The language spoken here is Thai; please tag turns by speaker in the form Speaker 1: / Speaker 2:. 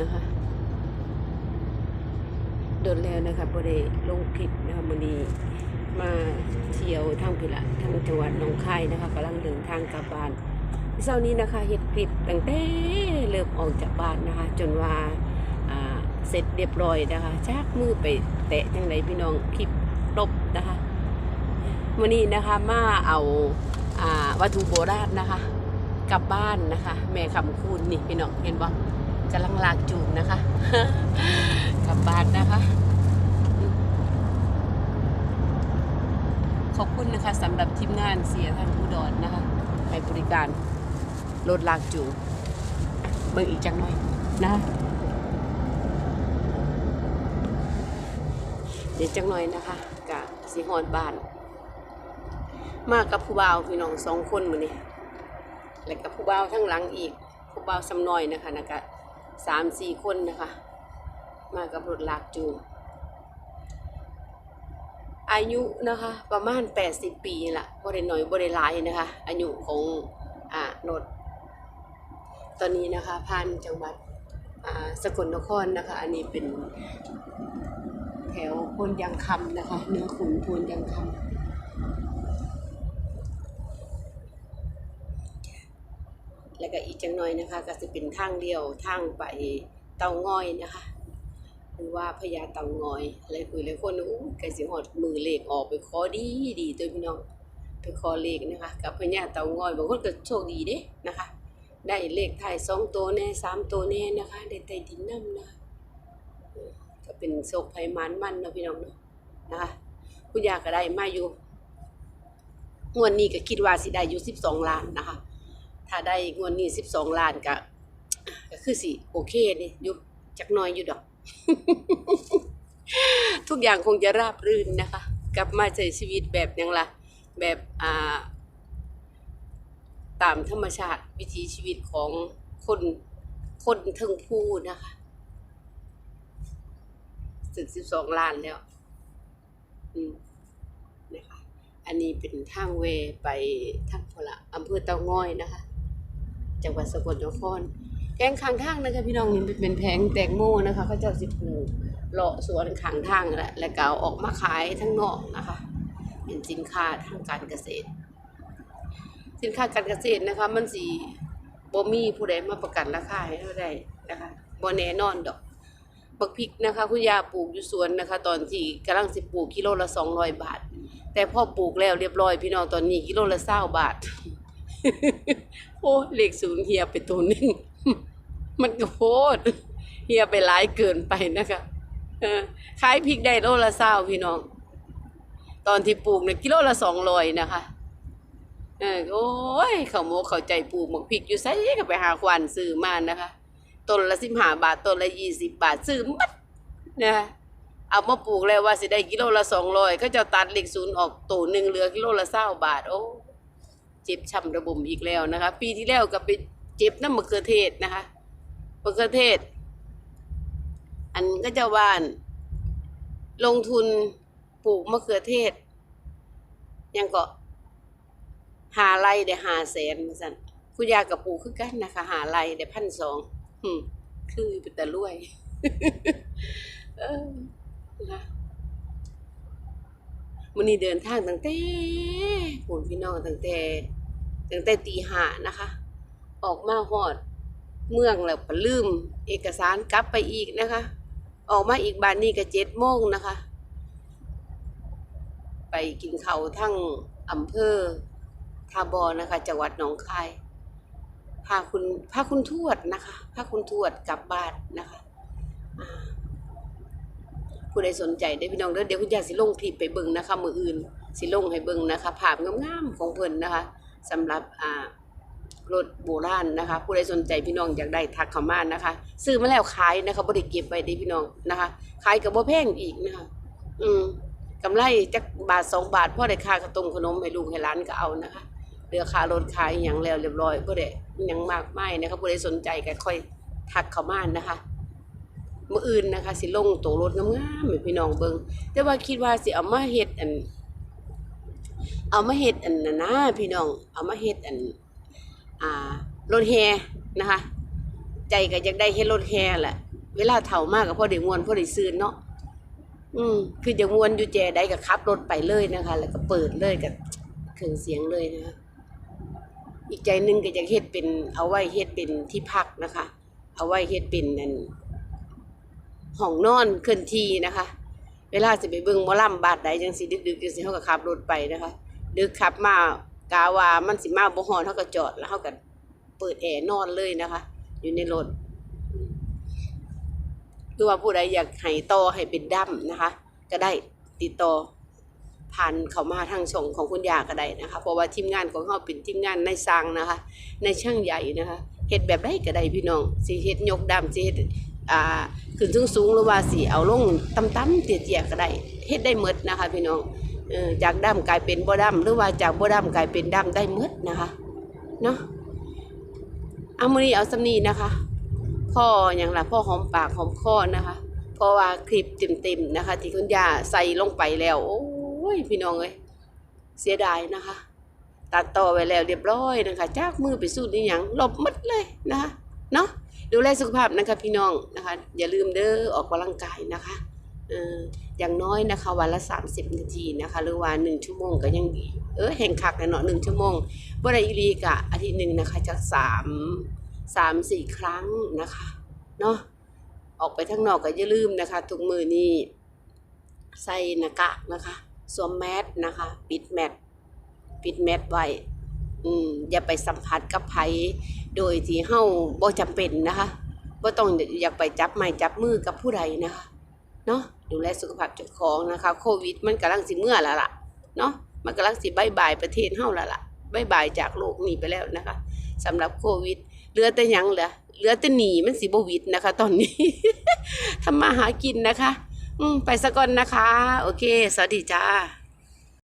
Speaker 1: นะคะ โดนแล้วนะคะบริลงคลิปนะคะมันนี้มาเที่ยวทางพิละทางจังหวัดหนองคายนะคะกำลังเดินทางกลับบ้านเช้านี้นะคะเฮ็ดคลิปตั้งแต่เริ่มออกจากบ้านนะคะ จนว่าเสร็จเรียบร้อยนะคะจากมือไปแตะจังไหนพี่น้องคลิปลบนะคะวันนี้นะคะมาเอาอ่าวัตถุโบราณนะคะ กลับบ้านนะคะ แม่คำคูณนี่พี่น้องเห็นบ่ กำลังลากจูงนะคะ กลับบ้านนะคะ ขอบคุณนะคะสำหรับทีมงานเสียทางอุดรนนะคะให้บริการรถลากจูงเบิ่งอีกจังหน่อยนะเดี๋ยวจังหน่อยนะคะกะสีฮอนบ้าน มากับผู้บ่าวพี่น้องสองคนมือนี้แล้วก็ผู้บ่าวทั้งหลังอีกผู้บ่าวสำน้อยนะคะนะคะ สามสี่คนนะคะ มากับรถลากจูงอายุนะคะประมาณ 80 ปีนี่ละบริหน่อยบริหลายนะคะ อายุของอ่ารถตอนนี้นะคะผ่านจังหวัดอ่าสกลนครนะคะ อันนี้เป็นแถวพนยางคำนะคะเนื้อขุนพนยางคำ แล้วก็อีกจังหน่อยนะคะ ก็จะเป็นทางเดียวทางไปเตาง้อยนะคะหรือว่าพญาเตางอยอะไรคุยเลยคนอู้ไก่สิหอดมือเลขออกไปขอดีดีตัวพี่น้องไปขอเลขนะคะ กับพญาเตางอยบางคนก็โชคดีเด้นะคะ ได้เลขถ่ายสองตัวแน่สามตัวแน่นะคะได้ไต่ดินน้ำนะคะเออก็เป็นโชคภัยมานมันนะพี่น้องเนาะนะคะคุณยาก็ได้มาอยู่งวดนี้ก็คิดว่าสิได้อยู่สิบสองล้านนะคะ ถ้าได้งวดนี้สิบสองล้านก็ก็คือสิโอเคนี่อยู่จักน้อยอยู่ดอก ทุกอย่างคงจะราบรื่นนะคะ กลับมาใช้ชีวิตแบบยังล่ะแบบอ่าตามธรรมชาติวิถีชีวิตของคนคนเทิงผู้นะคะสึกสิบสองล้านแล้วอืมนะคะ อันนี้เป็นทางเวไปทางพละอำเภอเตางอยนะคะ จังหวัดสกลนครแกงข้างทางนะคะพี่น้องเป็นแผงแตงโมนะคะเขาเจ้าสิปลูกเลาะสวนข้างทางแหละแล้วก็เอาออกมาขายทั้งนอกนะคะ เป็นสินค้าทางการเกษตร สินค้าการเกษตรนะคะ มันสีบ่มีผู้ใดมาประกันราคาให้เราได้นะคะบ่แน่นอนดอกบักพริกนะคะ คุณยาปลูกอยู่สวนนะคะ ตอนที่กำลังสิปลูกกิโลละ200บาท แต่พอปลูกแล้วเรียบร้อยพี่น้องตอนนี้กิโลละ20บาท โอ้เลขศูนย์เฮียไปตัวหนึ่งมันก็โพดเฮียไปหลายเกินไปนะคะขายพริกได้โลละเศร้าพี่น้อง ตอนที่ปลูกเนี่ยกิโลละสองร้อยนะคะเออโอ้ยเขาโมเข้าใจปลูกหมกพริกอยู่ไสก็ไปหาควานซื้อมานะคะต้นละสิบห้าบาทต้นละยี่สิบบาทซื้อมัดนะะเอามาปลูกแล้วว่าสิได้กิโลละสองร้อยเขาจะตัดเหลขศูนย์ออกตัวหนึ่งเหลือกิโลละเศร้าบาทโอ้ เจ็บช้ำระบมอีกแล้วนะคะ ปีที่แล้วก็ไปเจ็บน้ำมะเขือเทศนะคะมะเขือเทศ อันก็จะว่านลงทุนปลูกมะเขือเทศ ยังก็หาไรได้หาแสนมาสั่นคุณยายกับปลูกคือกันนะคะ หาไรได้พันสองคือเป็นแต่รวยวันนี้เดินทางตั้งแต่คุณพี่น้องตั้งแต่ ตั้งแต่ตีห้านะคะ ออกมาหอดเมืองแล้วก็ลืม เอกสารกลับไปอีกนะคะ ออกมาอีกบ้านนี้ก็เจ็ดโมงนะคะ ไปกินเขาวทั้งอำเภอทาบอนะคะจังหวัดหนองคายพาคุณพาคุณทวดนะคะพาคุณทวดกลับบ้านนะคะผู้ใดสนใจได้พี่น้องเด้อเดี๋ยวคุณยายสิลงคลิปไปเบิ่งนะคะ มืออื่นสิลงให้เบิ่งนะคะภาพงามๆของเพิ่นนะคะ สำหรับรถโบราณนะคะ ผู้ใดสนใจพี่น้องอยากได้ทักเข้ามานะคะ ซื้อมาแล้วขายนะคะบ่ได้เก็บไว้ด้พี่น้องนะคะ ขายก็บ่แพงอีกนะคะ อืมกำไรจักบาทสองบาทพ่อได้ค่าขนมขนมให้ลูกให้หลานก็เอานะคะเหลือค่ารถขายอย่างแล้วเรียบร้อยบ่ได้อิหยังมากไมายนะคะผู้ใดสนใจก็ค่อยทักเข้ามานะคะมื้ออื่นนะคะ สิลงตัวรถงามๆให้พี่น้องเบิ่งแต่ว่าคิดว่าสิเอามาเฮ็ดอัน เอามาเฮ็ดอันนั้นนะพี่น้อง เอามาเฮ็ดอัน อ่ารถแฮนะคะ ใจก็อยากได้เฮ็ดรถแฮแหละ เวลาเฒ่ามากก็พอได้มวนพอได้ซื่นเนาะ อืม คือจะมวนอยู่แจใดก็ขับรถไปเลยนะคะ แล้วก็เปิดเลยกับเครื่องเสียงเลยนะคะอีกใจหนึงก็จะเฮ็ดเป็น เอาไว้เฮ็ดเป็นที่พักนะคะ เอาไว้เฮ็ดเป็นนั่นห้องนอนเคลื่อนที่นะคะ เวลาสิไปเบิ่งมอลำบาดใดจังสิดึกๆจังสิเฮาก็ขับรถไปนะคะ ดึกขับมากาว่ามันสิมาบ่ฮอดเฮาก็จอดแล้วเฮาก็เปิดแอร์นอนเลยนะคะ อยู่ในรถคือว่าผู้ใดอยากให้ต่อให้เป็นดํนะคะ ก็ได้ติดต่อผ่านเขามาทางช่องของคุณยาก็ได้นะคะ เพราะว่าทีมงานของเฮาเป็นทีมงานในสร้างนะคะ ในช่างใหญ่นะคะเฮ็ดแบบใดก็ได้พี่น้องสิเฮ็ดยกดํสิเฮ็ดอ่าขึ้นสูงๆหรือว่าสิเอาลงต่ำๆเตี้ยๆก็ได้เฮ็ดได้หมดนะคะ พี่น้อง จากดำกลายเป็นบ่ดำหรือว่าจากบ่ดำกลายเป็นดำได้หมดนะคะเนาะเอามือนี้เอาสำนีนะคะพ่ออย่างละพ่อหอมปากหอมคอนะคะ เพราะว่าคลิปเต็มๆนะคะ ที่คุณย่าใส่ลงไปแล้ว โอ้ยพี่น้องเอ้ยเสียดายนะคะ ตัดต่อไว้แล้วเรียบร้อยนะคะจากมือไปสู้นี่หยังลบหมดเลยนะคะเนาะดูแลสุขภาพนะคะพี่น้องนะคะ อย่าลืมเด้อออกกำลังกายนะคะ อย่างน้อยนะคะวันละ 30 นาทีนะคะ หรือว่า 1 ชั่วโมงก็ยังดี เออแห่งคักแน่เนาะ1ชั่วโมงบ่ได้อีหลีกะอาทิตย์หนึ่งนะคะจะ3 3 4ครั้งนะคะเนาะออกไปข้งนอกก็อย่าลืมนะคะทุกมือนี้ใส่หน้ากากนะคะสวมแมสนะคะ ปิดแมสปิดแมสไว้อืมอย่าไปสัมผัสกับไผโดยที่เฮาบ่จำเป็นนะคะบ่ต้องอยากไปจับไม้จับมือกับผู้ใดนะคะ เนาะดูแลสุขภาพเจ้าของนะคะ โควิด มันกำลังสิเมื่อแล้วล่ะเนาะมันกำลังสิบายบายประเทศเฮาแล้วล่ะบายบายจากโลกนี้ไปแล้วนะคะสำหรับโควิดเหลือแต่ยังเหลือเหลือแต่หนีมันสิบ่วิดนะคะ ตอนนี้ทำมาหากินนะคะ อืไปสะก่อนนะคะ โอเค สวัสดีจ้า